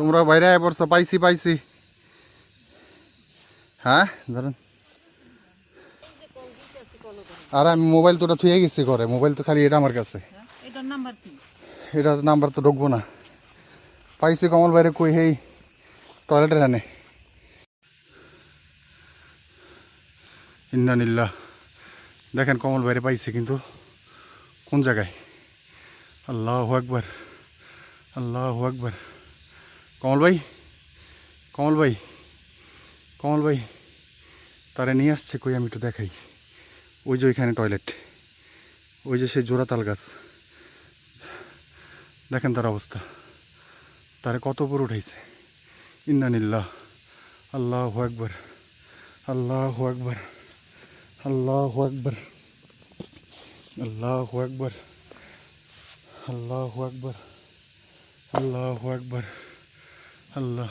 তোমরা বাইরে আয় পড়ছো পাইছি পাইছি। হ্যাঁ ধরেন। আর আমি মোবাইল তো ওটা থুয়ে গেছি করে মোবাইল তো খালি এটা আমার কাছে। এটা নাম্বার তো ঢুকবো না। পাইছি কমল বাইরে কই হেই টয়লেটের আনে ইন্দানিল্লা দেখেন কমল বাইরে পাইছি কিন্তু কোন জায়গায়? আল্লাহ একবার আল্লাহ একবার কমল ভাই কমল ভাই কমল ভাই, তারা নিয়ে আসছে কই আমি একটু দেখাই। ওই যে ওইখানে টয়লেট ওই যে সেই জোড়া তাল গাছ। দেখেন তার অবস্থা। তারে কত উপর উঠাইছে। ইন্নানিল্লাহ, আল্লাহ আকবর আল্লাহ আকবর আল্লাহ আকবর আল্লাহ আকবর আল্লাহ আকবর আল্লাহ আকবর। আল্লাহ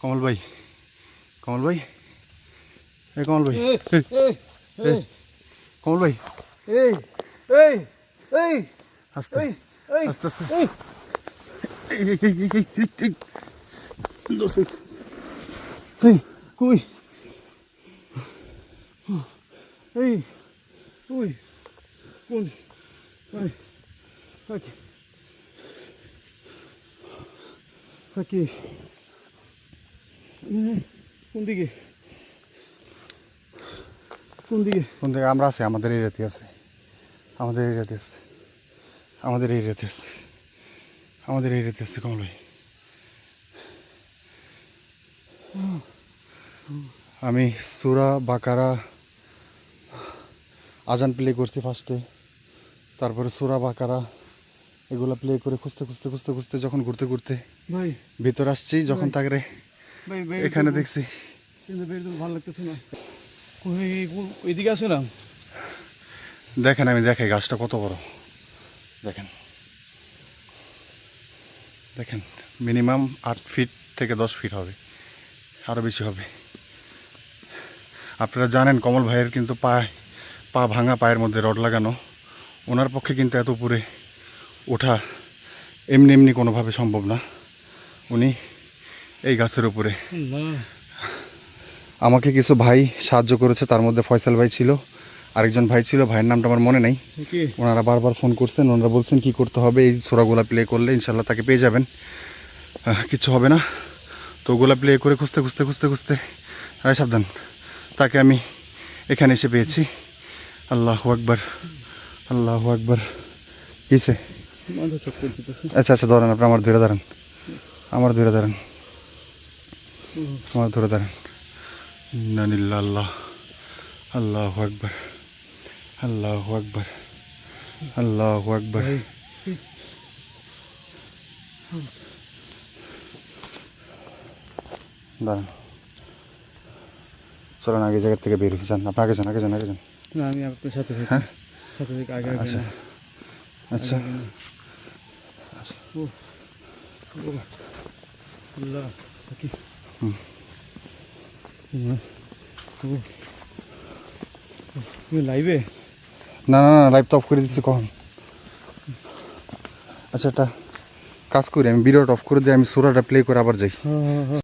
কমল ভাই কমল ভাই এ কমল ভাই এ, কমল ভাই এই এই এই আস্তে এই এই আস্তে আস্তে এই এই, এই, এই, এই, এই, এই, এই। দোস্ত, এই কই এই ওই কোন এই এই, কোন দিকে? কোন দিকে? আমরা আছি আমাদের এরিয়াতে আছে। আমাদের এরিয়াতে আছে। আমাদের এরিয়াতে আছে। আমাদের এরিয়াতে আছে কমল ভাই আমি সুরা বাকারা আজান প্লে করছি ফার্স্টে তারপরে সুরা বাকারা এগুলো প্লে করে খুঁজতে খুঁজতে খুঁজতে খুঁজতে যখন ঘুরতে ঘুরতে ভাই। ভিতর আসছি যখন তাকে এখানে দেখছি। কিন্তু ভালো লাগতেছে না। আছে না? দেখেন আমি দেখাই গাছটা কত বড়। দেখেন। দেখেন মিনিমাম আট ফিট থেকে দশ ফিট হবে। আরও বেশি হবে। আপনারা জানেন কমল ভাইয়ের কিন্তু পা পা ভাঙা পায়ের মধ্যে রড লাগানো। ওনার পক্ষে কিন্তু এত উপরে ওঠা এমনি এমনি কোনোভাবে সম্ভব না। উনি এই গাছের উপরে। আমাকে কিছু ভাই সাহায্য করেছে তার মধ্যে ফয়সাল ভাই ছিল আরেকজন ভাই ছিল ভাইয়ের নামটা আমার মনে নেই। ওনারা বারবার ফোন করছেন ওনারা বলছেন কি করতে হবে? এই ছোড়াগুলা প্লে করলে ইনশাল্লাহ তাকে পেয়ে যাবেন। কিচ্ছু হবে না। তো ওগুলা প্লে করে খুঁজতে খুঁজতে খুঁজতে খুঁজতে হ্যাঁ সাবধান। তাকে আমি এখানে এসে পেয়েছি। আল্লাহ আকবর আল্লাহ আকবর। কিসে আচ্ছা আচ্ছা ধরেন আপনি আমার ধরে দাঁড়ান আমার ধরে দাঁড়ান আমার ধরে দাঁড়ান নানিল্লা আল্লাহ আল্লাহ আকবর। আল্লাহ আকবর। আল্লাহ আকবর। ভাই দাঁড়ান চলেন আগে জায়গার থেকে বের হয়ে যান আপনি আগে যান আগে যান আগে যান। না আমি আপনার সাথে হ্যাঁ? সাথে আগে আচ্ছা। আচ্ছা। লাইভে না না না লাইভ অফ করে দিচ্ছি, কখন? আচ্ছা একটা কাজ করি, আমি ভিডিওটা অফ করে দিই, আমি সুরাটা প্লে করে আবার যাই। হ্যাঁ হ্যাঁ হ্যাঁ।